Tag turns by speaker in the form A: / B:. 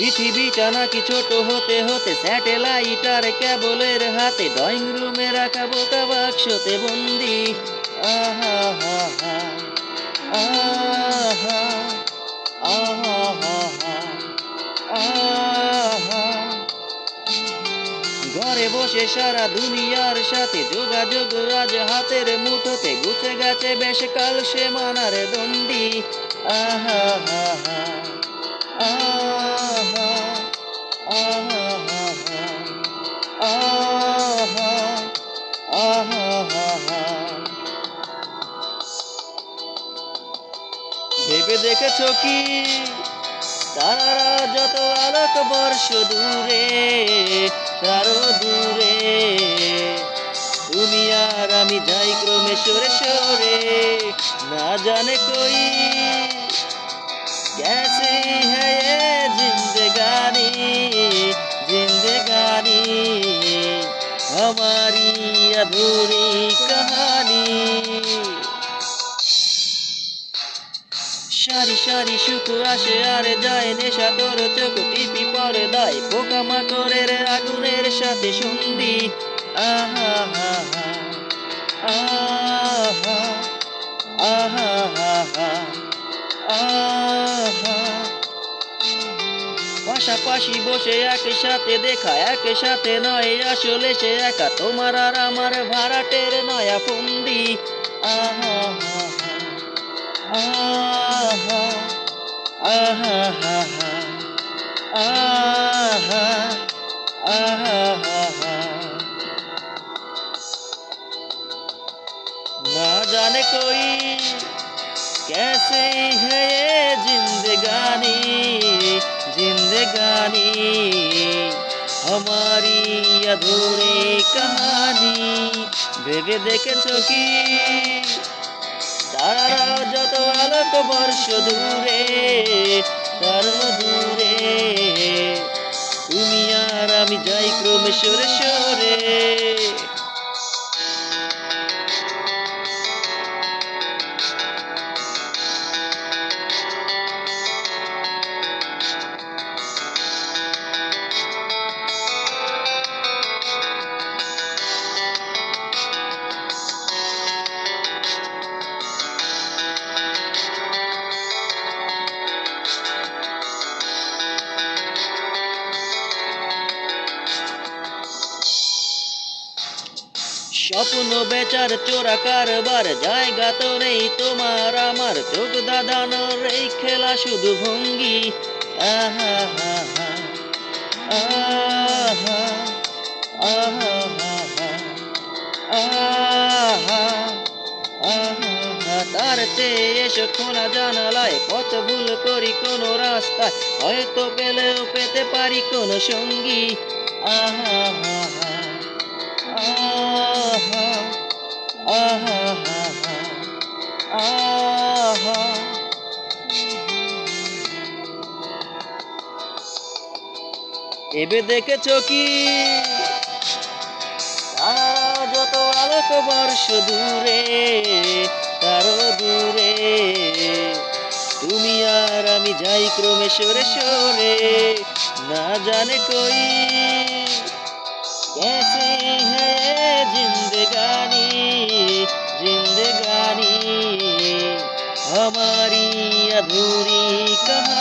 A: পৃথিবীটা নাকি ছোট হতে হতে স্যাটেলাইট আর কেবলের হাতে ড্রয়িং রুমে রাখা বোকা বাক্সতে বন্দি। আহা, হা হা, আহা আহা, হা আহা। ঘরে বসে সারা দুনিয়ার সাথে যোগাযোগ আজ হাতের মুঠোতে গুছে গেছে বেশ কাল সে মানার দণ্ডি। আহা, হা হা। ভেবে দেখেছ কি? তারা যত আলোক বর্ষ দূরে, তারও দূরে। তুমি আর আমি যাই ক্রমে সরে সরে, না জানে কই। कैसे है ये जिंदगानी जिंदगानी हमारी अधूरी कहानी সারি সারি সুখ আসে আর যায় নেশা তোর চোখ টিপি পরে দায় পোকা মাকড়ের আগুনের সাথে সন্ধি আহা হা হা আহা আহা হা হা আহা পাশাপাশি বসে একসাথে দেখা একসাথে নয় আসলে সে একা তোমার আর আমার ভাড়াটের নয়া ফন্দি আহা হা হা আহা আহা হা হা আহা আহা হা হা ना जाने कोई कैसे है ये जिंदगानी গানে আমারি অধুরে কাহানি। ভেবে দেখেছ কি? তারা যত আলোক বর্ষ দূরে তার দূরে, তুমি আর আমি যাই ক্রমে সরে সরে। স্বপ্ন বেচার চোরা কারবার, জায়গা তো নেই তোমার আমার। চোখ দাদানোর এই খেলা শুধু ভঙ্গি। আহা, হা হা, আহা আহা আহা আহা তার চেয়ে এসো খোলা জানালায় কত ভুল করি কোনো রাস্তায়। হয়তো পেলেও পেতে পারি কোনো সঙ্গী। আহা হা এবে দেখেছ কি? যত আলোক বর্ষ দূরে, তারও দূরে। তুমি আর আমি যাই ক্রমে সরে সরে, না জানে কই। हमारी अधूरी कहा